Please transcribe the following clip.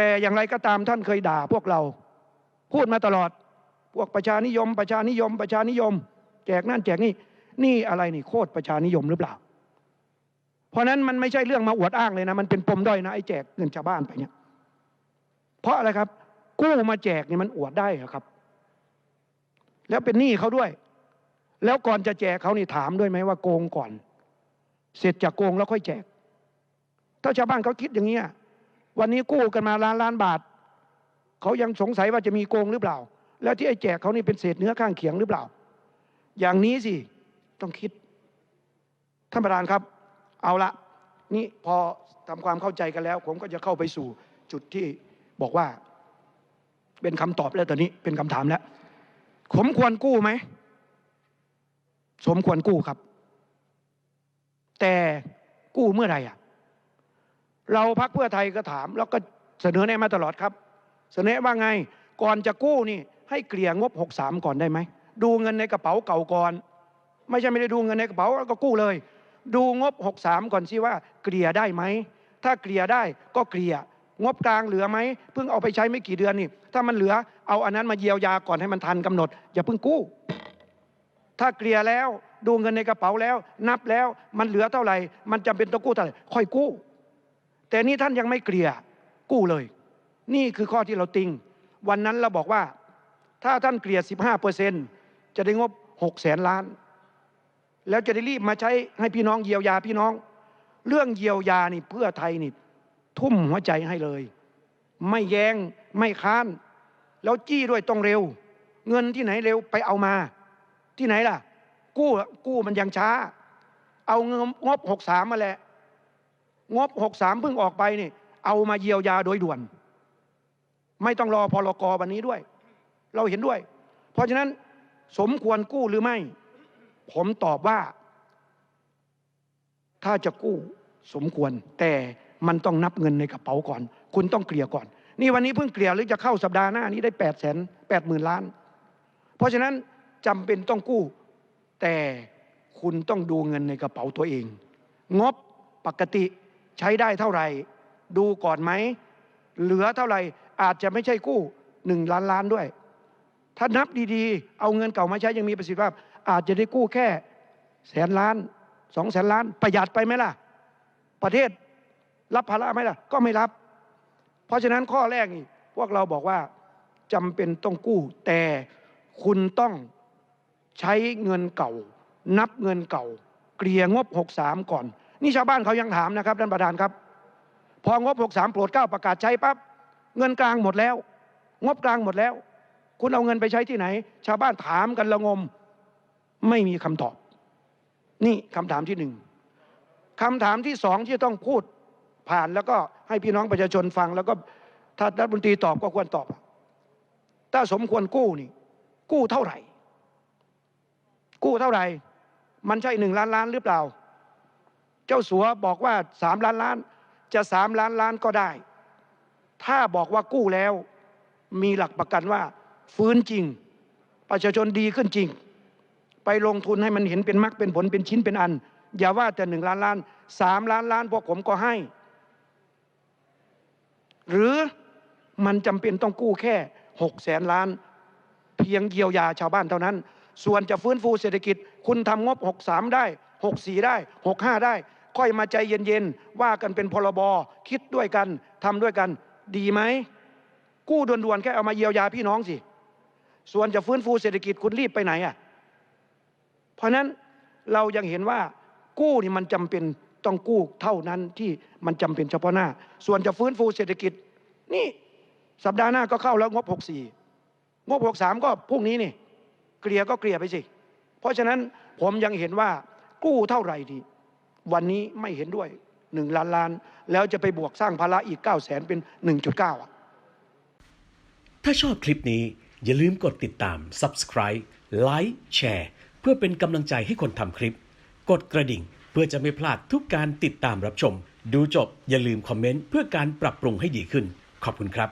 แต่อย่างไรก็ตามท่านเคยด่าพวกเรา พูดมาตลอด พวกประชานิยม ประชานิยม ประชานิยม แจกนั่นแจกนี่ นี่อะไรนี่โคตรประชานิยมหรือเปล่า เพราะนั้นมันไม่ใช่เรื่องมาอวดอ้างเลยนะ มันเป็นปมด้อยนะไอ้แจกเงินชาวบ้านไปเนี่ย เพราะอะไรครับ กู้มาแจกเนี่ยมันอวดได้เหรอครับ แล้วเป็นหนี้เขาด้วย แล้วก่อนจะแจกเขานี่ถามด้วยไหมว่าโกงก่อน เสร็จจากโกงแล้วค่อยแจก ถ้าชาวบ้านเขาคิดอย่างนี้ย วันนี้กู้กันมาล้านล้านบาท เขายังสงสัยว่าจะมีโกงหรือเปล่า แล้วที่ไอ้แจกเขานี่เป็นเศษเนื้อข้างเคียงหรือเปล่า อย่างนี้สิต้องคิดท่านประธานครับ เอาละนี่พอทำความเข้าใจกันแล้ว ผมก็จะเข้าไปสู่จุดที่บอกว่า เป็นคำตอบแล้วตอนนี้เป็นคำถามแล้วผมควรกู้ไหมสมควรกู้ครับ แต่กู้เมื่อไหร่อะ เราพักเพื่อไทยก็ถาม แล้วก็เสนอแนะมาตลอดครับ เสนอว่าไงก่อนจะกู้นี่ให้เกลี่ยงบ 63 ก่อนได้ไหม ดูเงินในกระเป๋าเก่าก่อน ไม่ใช่ไม่ได้ดูเงินในกระเป๋าแล้วก็กู้เลย ดูงบ 63 ก่อนสิว่าเกลี่ยได้ไหม ถ้าเกลี่ยได้ก็เกลี่ยงบกลางเหลือไหมเพิ่งเอาไปใช้ไม่กี่เดือนนี่ ถ้ามันเหลือเอาอันนั้นมาเยียวยาก่อนให้มันทันกำหนด อย่าเพิ่งกู้ ถ้าเกลี่ยแล้วดูเงินในกระเป๋าแล้ว นับแล้วมันเหลือเท่าไหร่ มันจำเป็นต้องกู้เท่าไหร่ค่อยกู้ แต่นี่ท่านยังไม่เกลี่ยกู้เลย นี่คือข้อที่เราติง วันนั้นเราบอกว่า ถ้าท่านเกลี่ย 15เปอร์เซ็นจะได้งบ6แสนล้าน แล้วจะได้รีบมาใช้ให้พี่น้องเยียวยาพี่น้อง เรื่องเยียวยานี่เพื่อไทยนี่ทุ่มหัวใจให้เลย ไม่แยงไม่ค้าน แล้วจี้ด้วยต้องเร็ว เงินที่ไหนเร็วไปเอามา ที่ไหนล่ะ กู้กู้มันยังช้า เอาเงินงบหกสามมาแหละ งบหกสามเพิ่งออกไปนี่เอามาเยียวยาโดยด่วน ไม่ต้องรอพลกวันนี้ด้วย เราเห็นด้วย เพราะฉะนั้นสมควรกู้หรือไม่ ผมตอบว่า ถ้าจะกู้สมควร แต่มันต้องนับเงินในกระเป๋าก่อน คุณต้องเกลี่ยก่อน นี่วันนี้เพิ่งเกลี่ยหรือจะเข้าสัปดาห์หน้านี้ได้แปดแสนแปดหมื่นล้าน เพราะฉะนั้นจำเป็นต้องกู้ แต่คุณต้องดูเงินในกระเป๋าตัวเอง งบปกติ ใช้ได้เท่าไหร่ ดูก่อนไหม เหลือเท่าไหร่ อาจจะไม่ใช่กู้หนึ่งล้านล้านด้วย ถ้านับดีๆ เอาเงินเก่ามาใช้ยังมีประสิทธิภาพ อาจจะได้กู้แค่แสนล้านสองแสนล้าน ประหยัดไปไหมล่ะ ประเทศรับภาระไหมล่ะ ก็ไม่รับ เพราะฉะนั้นข้อแรกนี่พวกเราบอกว่าจำเป็นต้องกู้ แต่คุณต้องใช้เงินเก่า นับเงินเก่า เกลี่ยงบ 63 ก่อน นี่ชาวบ้านเขายังถามนะครับท่านประธานครับ พองบ 63 โปรดเก้าประกาศใช้ปั๊บเงินกลางหมดแล้ว งบกลางหมดแล้ว คุณเอาเงินไปใช้ที่ไหน ชาวบ้านถามกันละงม ไม่มีคำตอบ นี่คำถามที่หนึ่งคำถามที่สองที่ต้องพูดผ่านแล้วก็ให้พี่น้องประชาชนฟัง แล้วก็ถ้ารัฐมนตรีตอบก็ควรตอบ ถ้าสมควรกู้นี่ กู้เท่าไหร่ กู้เท่าไหร่ มันใช่หนึ่งล้านล้านหรือเปล่า เจ้าสัวบอกว่าสามล้านล้าน จะสามล้านล้านก็ได้ ถ้าบอกว่ากู้แล้ว มีหลักประกันว่า ฟื้นจริง ประชาชนดีขึ้นจริง ไปลงทุนให้มันเห็นเป็นมรรคเป็นผลเป็นชิ้นเป็นอัน อย่าว่าแต่หนึ่งล้านล้านสามล้านล้านพวกผมก็ให้ หรือมันจำเป็นต้องกู้แค่หกแสนล้าน เพียงเยียวยาชาวบ้านเท่านั้น ส่วนจะฟื้นฟูเศรษฐกิจ คุณทำงบ 63 ได้ 64 ได้ 65 ได้ ค่อยมาใจเย็นๆว่ากันเป็นพรบคิดด้วยกันทำด้วยกันดีไหมกู้ด่วนๆแค่เอามาเยียวยาพี่น้องสิส่วนจะฟื้นฟูเศรษฐกิจคุณรีบไปไหนอะเพราะนั้นเรายังเห็นว่ากู้นี่มันจำเป็นต้องกู้เท่านั้นที่มันจำเป็นเฉพาะหน้า ส่วนจะฟื้นฟูเศรษฐกิจ นี่สัปดาห์หน้าก็เข้าแล้วงบ 64 งบ 63 ก็พรุ่งนี้นี่ เกลี่ยก็เกลี่ยไปสิ เพราะฉะนั้นผมยังเห็นว่ากู้เท่าไหร่ดี วันนี้ไม่เห็นด้วยหนึ่งล้านล้าน แล้วจะไปบวกสร้างภาระอีก9 0 0แสนเป็น 1.9อะถ้าชอบคลิปนี้อย่าลืมกดติดตาม Subscribe ไลค์แชร์เพื่อเป็นกำลังใจให้คนทำคลิป กดกระดิ่งเพื่อจะไม่พลาดทุกการติดตามรับชม ดูจบอย่าลืมคอมเมนต์เพื่อการปรับปรุงให้ดีขึ้น ขอบคุณครับ